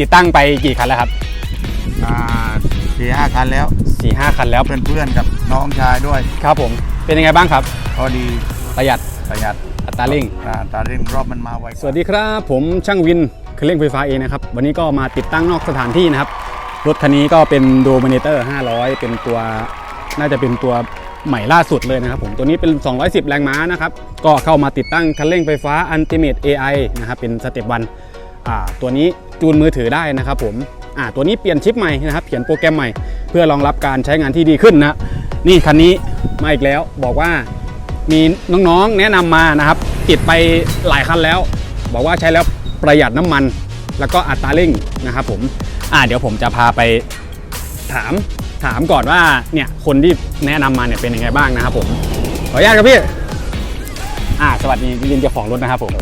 ติดตั้งไปกี่คันแล้วครับอ่าสี่ห้าคันแล้ว4ี่ห้าคันแล้วเพื่อนเพื่อนๆกับน้องชายด้วยครับผมเป็นยังไงบ้างครับ พอดีประหยัดประหยัดอัตราเร่ง อ่าตาเร่งรอบมันมาไวสวัสดีครับผมช่างวินเครื่องเร่งไฟฟ้าเองนะครับ วันนี้ก็มาติดตั้งนอกสถานที่นะครับ รถคันนี้ก็เป็นโดมิเนเตอร์ 500 เป็นตัวน่าจะเป็นตัวใหม่ล่าสุดเลยนะครับผมตัวนี้เป็น 210 แรงม้านะครับ ก็เข้ามาติดตั้งคันเร่งไฟฟ้า Ultimate AI นะครับเป็นสเต็ปวันอ่าตัวนี้ จูนมือถือได้นะครับผมอ่าตัวนี้เปลี่ยนชิปใหม่นะครับเขียนโปรแกรมใหม่ เพื่อรองรับการใช้งานที่ดีขึ้นนะนี่คันนี้มาอีกแล้วบอกว่ามีน้องๆแนะนำมานะครับ ติดไปหลายคันแล้ว บอกว่าใช้แล้วประหยัดน้ำมัน แล้วก็อัตราเร่งนะครับผมอ่าเดี๋ยวผมจะพาไปถามถามก่อนว่าเนี่ยคนที่แนะนำมาเนี่ยเป็นยังไงบ้างนะครับผมขออนุญาตครับพี่อ่าสวัสดีพี่ลินเจ้าของรถนะครับผม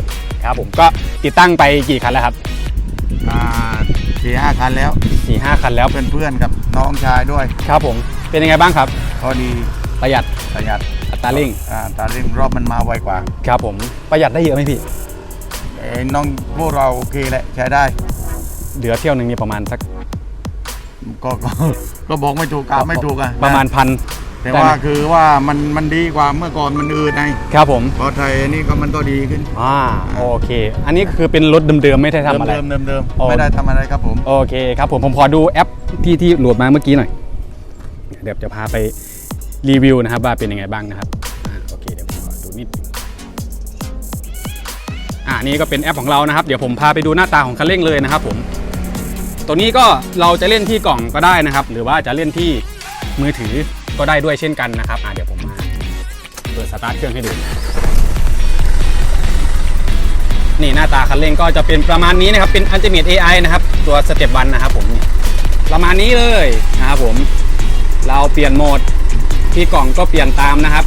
ครับผมก็ติดตั้งไปกี่คันแล้วครับ อ่าสี่ห้าคันแล้วสี่ห้าคันแล้วเพื่อนเพื่อนๆกับน้องชายด้วยครับผม เป็นยังไงบ้างครับพอดีประหยัดประหยัดอัตราเร่งอ่าตาเร่งรอบมันมาไวกว่าครับผมประหยัดได้เยอะไหมพี่ เอ้ยน้องพวกเราโอเคแหละใช้ได้ เหลือเที่ยวหนึ่งนี่ประมาณสักก็ก็ก็บอกไม่ถูกกาไม่ถูกอะประมาณพัน แต่ได้ไหมว่าคือว่ามันมันดีกว่าเมื่อก่อนมันอืดไงครับผมพอไทยนี่ก็มันก็ดีขึ้นอ่าโอเค อันนี้คือเป็นรถเดิมๆไม่ได้ทำอะไรเดิมเดิมเดิมโอ้ไม่ได้ทำอะไรครับผมโอเคครับผมผมขอดูแอปที่ที่โหลดมาเมื่อกี้หน่อยเดี๋ยวจะพาไปรีวิวนะครับว่าเป็นยังไงบ้างนะครับอ่าโอเคเดี๋ยวผมขอดูนิดอ่านี่ก็เป็นแอปของเรานะครับ เดี๋ยวผมพาไปดูหน้าตาของคันเร่งเลยนะครับ ผม ตัวนี้ก็เราจะเล่นที่กล่องก็ได้นะครับ หรือว่าจะเล่นที่มือถือ ก็ได้ด้วยเช่นกันนะครับอ่าเดี๋ยวผมมาเปิดสตาร์ทเครื่องให้ดู นี่หน้าตาคันเร่งก็จะเป็นประมาณนี้นะครับ เป็น Ultimate AI นะครับ ตัวสเต็ปวันนะครับผมประมาณนี้เลยนะครับผม เราเปลี่ยนโหมดที่กล่องก็เปลี่ยนตามนะครับ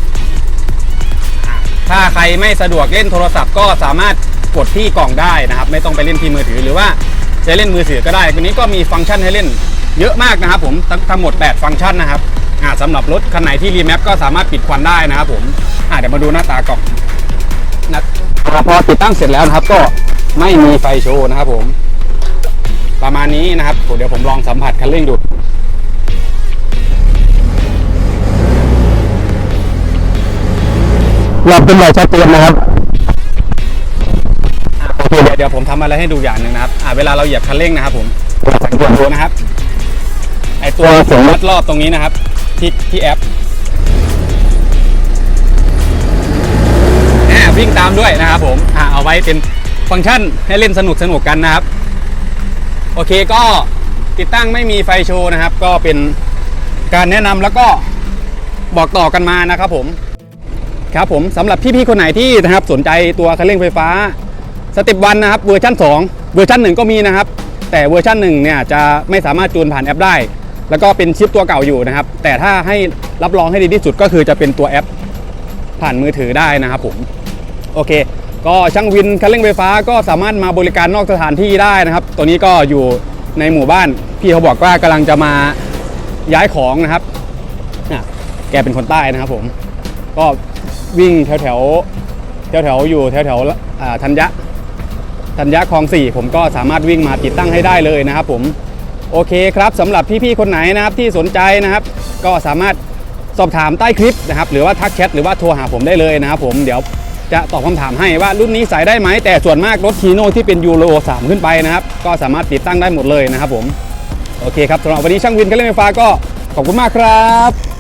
ถ้าใครไม่สะดวกเล่นโทรศัพท์ก็สามารถกดที่กล่องได้นะครับ ไม่ต้องไปเล่นที่มือถือหรือว่าจะเล่นมือถือก็ได้ตัวนี้ก็มีฟังก์ชันให้เล่นเยอะมากนะครับผมทั้งทั้งหมด 8 ฟังก์ชันนะครับ อ่าสำหรับรถคันไหนที่รีแมปก็สามารถปิดควันได้นะครับผมอ่าเดี๋ยวมาดูหน้าตากล่องนะพอติดตั้งเสร็จแล้วนะครับ ก็ไม่มีไฟโชว์นะครับผม ประมาณนี้นะครับเดี๋ยวผมลองสัมผัสคันเร่งดูหลับเป็นไหลชัดเจนนะครับโอเคเดี๋ยวเดี๋ยวผมทำอะไรให้ดูอย่างหนึ่งนะครับอ่าเวลาเราเหยียบคันเร่งนะครับ ผมสังเกตดูนะครับ ไอตัวสมมัดรอบตรงนี้นะครับ ที่ที่แอปอ่าวิ่งตามด้วยนะครับผมอ่าเอาไว้เป็นฟังก์ชันให้เล่นสนุกสนุกกันนะครับ โอเคก็ติดตั้งไม่มีไฟโชว์นะครับ ก็เป็นการแนะนำแล้วก็บอกต่อกันมานะครับผมครับผมสำหรับพี่ๆคนไหนที่นะครับสนใจตัวคันเร่งไฟฟ้าสเต็ปวันนะครับเวอร์ชัน2 เวอร์ชัน1 ก็มีนะครับ แต่เวอร์ชัน1เนี่ยจะไม่สามารถจูนผ่านแอปได้ แล้วก็เป็นชิปตัวเก่าอยู่นะครับ แต่ถ้าให้รับรองให้ดีที่สุดก็คือจะเป็นตัวแอปผ่านมือถือได้นะครับผมโอเค ก็ช่างวินคันเร่งไฟฟ้าก็สามารถมาบริการนอกสถานที่ได้นะครับ ตัวนี้ก็อยู่ในหมู่บ้านพี่เขาบอกว่ากำลังจะมาย้ายของนะครับอ่แกเป็นคนใต้นะครับผม ก็วิ่งแถวแถวแถวแถวอยู่แถวแถวอ่าธัญญะธัญญะคลองสี่ผมก็สามารถวิ่งมาติดตั้งให้ได้เลยนะครับผม โอเคครับสำหรับพี่ๆคนไหนนะครับที่สนใจนะครับ ก็สามารถสอบถามใต้คลิปนะครับหรือว่าทักแชทหรือว่าโทรหาผมได้เลยนะครับผมเดี๋ยวจะตอบคำถามให้ว่ารุ่นนี้ใส่ได้ไหมแต่ส่วนมากรถทีโน่ที่เป็นยูโร3 ขึ้นไปนะครับ ก็สามารถติดตั้งได้หมดเลยนะครับผม โอเคครับสำหรับวันนี้ช่างวินกันเล่นไฟฟ้าก็ขอบคุณมากครับ